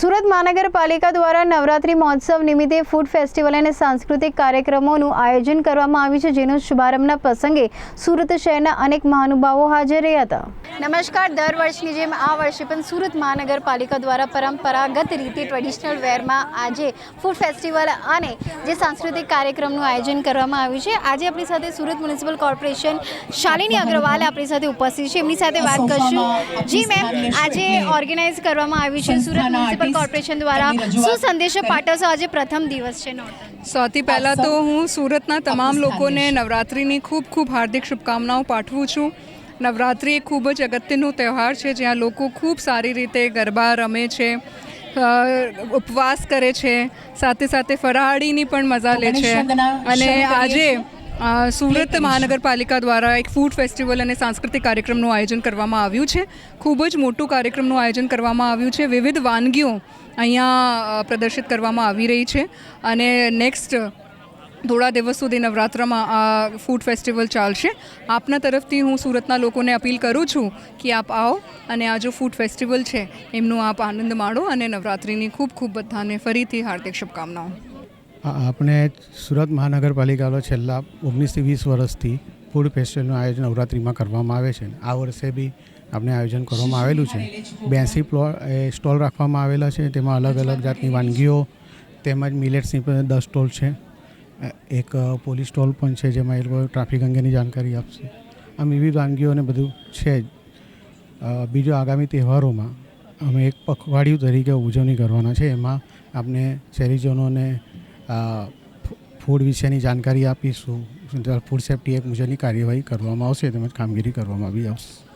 સુરત મહાનગરપાલિકા દ્વારા નવરાત્રિ મહોત્સવ નિમિત્તે ફૂડ ફેસ્ટિવલ અને સાંસ્કૃતિક કાર્યક્રમોનું આયોજન કરવામાં આવ્યું છે, જેનો શુભારંભના પ્રસંગે સુરત શહેરના અનેક મહાનુભાવો હાજર રહ્યા હતા. નમસ્કાર દર વર્ષની જેમ આ વર્ષે પણ સુરત મહાનગરપાલિકા દ્વારા પરંપરાગત રીતે ટ્રેડિશનલ વેરમાં આજે ફૂડ ફેસ્ટિવલ અને જે સાંસ્કૃતિક કાર્યક્રમનું આયોજન કરવામાં આવ્યું છે. આજે આપણી સાથે સુરત મ્યુનિસિપલ કોર્પોરેશન શાલિની અગ્રવાલ આપણી સાથે ઉપસ્થિત છે. એમની સાથે વાત કરશું. જી મેમ આજે ઓર્ગેનાઇઝ કરવામાં આવ્યું છે સુરત મ્યુનિસિપલ કોર્પોરેશન દ્વારા. શું સંદેશો પાઠવશો? આજે પ્રથમ દિવસ છે સૌથી પહેલાં તો હું સુરતના તમામ લોકોને નવરાત્રિની ખૂબ ખૂબ હાર્દિક શુભકામનાઓ પાઠવું છું. નવરાત્રિ એ ખૂબ જ અગત્યનો તહેવાર છે જ્યાં લોકો ખૂબ સારી રીતે ગરબા રમે છે ઉપવાસ કરે છે સાથે સાથે ફરાળીની પણ મજા લે છે. અને આજે સુરત મહાનગરપાલિકા દ્વારા એક ફૂડ ફેસ્ટિવલ અને સાંસ્કૃતિક કાર્યક્રમનું આયોજન કરવામાં આવ્યું છે. ખૂબ જ મોટું કાર્યક્રમનું આયોજન કરવામાં આવ્યું છે. વિવિધ વાનગીઓ અહીંયા પ્રદર્શિત કરવામાં આવી રહી છે. અને નેક્સ્ટ થોડા દિવસ સુધી નવરાત્રમાં આ ફૂડ ફેસ્ટિવલ ચાલશે. આપના તરફથી હું સુરતના લોકોને અપીલ કરું છું કે આપ આવો અને આ જો ફૂડ ફેસ્ટિવલ છે, એમનો આપ આનંદ માણો અને નવરાત્રિની ખૂબ ખૂબ બધાને ફરીથી હાર્દિક શુભકામનાઓ. આપણે સુરત મહાનગરપાલિકાનો છેલ્લા ઓગણીસથી વીસ વર્ષથી ફૂડ ફેસ્ટિવલનું આયોજન નવરાત્રિમાં કરવામાં આવે છે. આ વર્ષે બી આપણે આયોજન કરવામાં આવેલું છે. બ્યાસી પ્લો એ સ્ટોલ રાખવામાં આવેલા છે. તેમાં અલગ અલગ જાતની વાનગીઓ, તેમજ મિલેટ્સની દસ સ્ટોલ છે. એક પોલીસ સ્ટોલ પણ છે જેમાં એ લોકો ટ્રાફિક અંગેની જાણકારી આપશે. આમ વિવિધ વાનગીઓને બધું છે જ. બીજો આગામી તહેવારોમાં અમે એક પખવાડિયું તરીકે ઉજવણી કરવાના છે. એમાં આપણે શહેરીજનોને ફૂડ વિશેની જાણકારી આપીશું. ફૂડ સેફ્ટી એક મુજબની કાર્યવાહી કરવામાં આવશે તેમજ કામગીરી કરવામાં આવી આવશે.